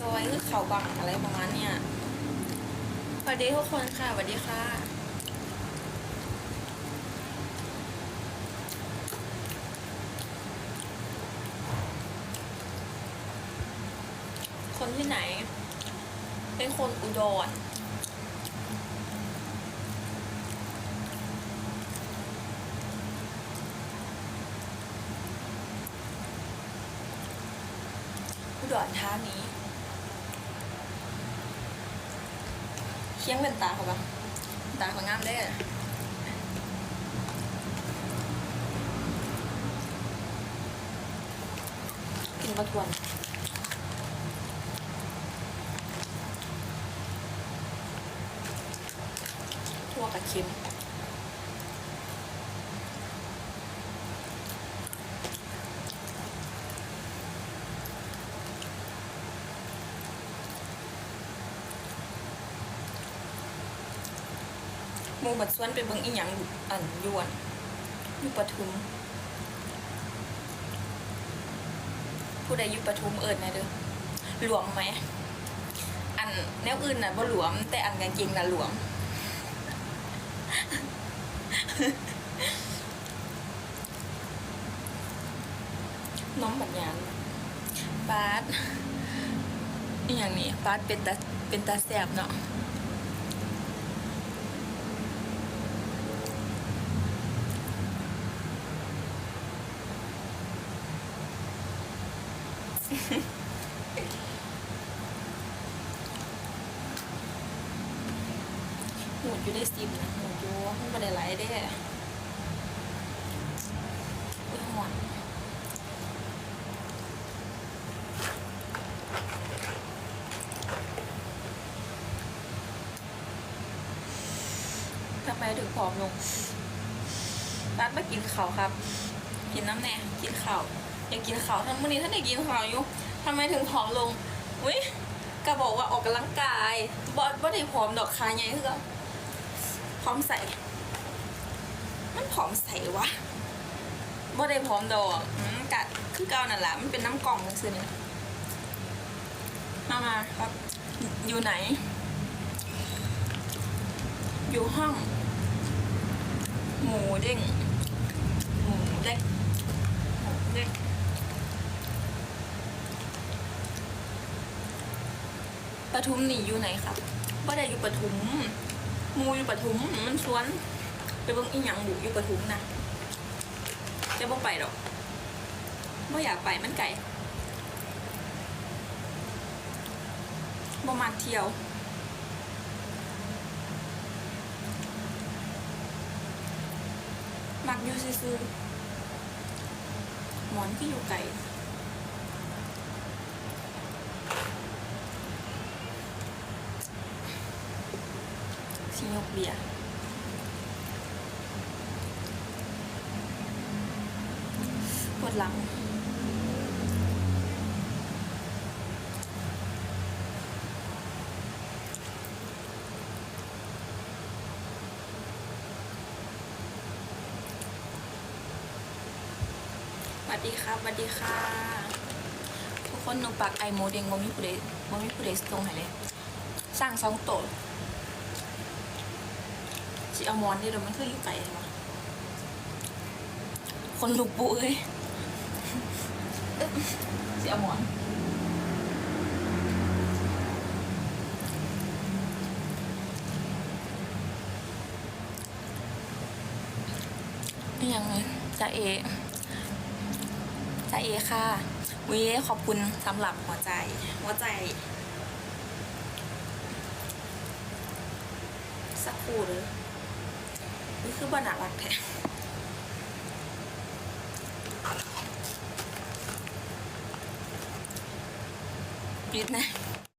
จอยคือเขาบังอะไรประมาณเนี้ยสวัสดีทุกคนค่ะสวัสดีค่ะ คนที่ไหน เป็นคนอุดรอุดรธานี คียงเป็นตาเขาปะตาเขางามได้อกินมาทวนทั่วกับเค็ม มูบัดสวนไปเบิ่งอีหยังอยู่อันยวนอยู่ปทุม ผู้ใดอยู่ปทุมเอิญนะเด้อหลวมไหม อันแนวอื่นน่ะบ่หลวม แต่อันกางเกงน่ะหลวม น้องบัญญานบาสอหย่างนี้บาสเป็นตาเป็นตาแสบเนาะ หมูอยู่ได้ซิมนะหมูอยู่มันไม่ได้ไหลได้อุ้ยหอนทำไมถึงผอมลงรัดมากินข้าครับ กินน้ำแน่ กินข้า อยากกินข้าวทั้งมื้อนี้ท่านได้กินข้าวอยู่ทำไมถึงผอมลงอุ้ยก็บอกว่าออกกำลังกายบอสบ่ได้ผอมดอกคาไงคือก็พร้อมใส่ มันผอมใส่วะบ่ได้ผอมดอกอืมกะคือเก่านั่นแหละมันเป็นน้ำกล่องซื้อเนี่ยมามาครับ อยู่ไหน อยู่ห้อง หมูเด้งหมูเด้งหมูเด้ง ปทุมนี่อยู่ไหนครับบ่ได้อยู่ปทุมมูอยู่ปทุมมันสวน ไปเบิ่งอีหยังหมูอยู่ปทุมนะจะบ่ไปดอกบ่อยากไปมันไกลบ่มาเที่ยวมักอยู่ซื่อๆหมอนก็อยู่ไกล สิยกเบียร์ปวดหลังสวัสดีครับสวัสดีค่ะ ทุกคนหนูปักไอโมเดงบ่มีผู้ใดบ่มีผู้ใดตรงไหนเลย สร้างสองโตะสิเอามอนนี่เดี๋ยวมันคืออยู่ไกลเลยวะคนลุกปุเอ้ยเอ๊ะสิเอามอนนี่ยังไงจะเอจ้าเอค่ะวิขอบคุณสำหรับหัวใจ หัวใจ สักครู่เลยนี่ คือบานารักแท้ปิดนะ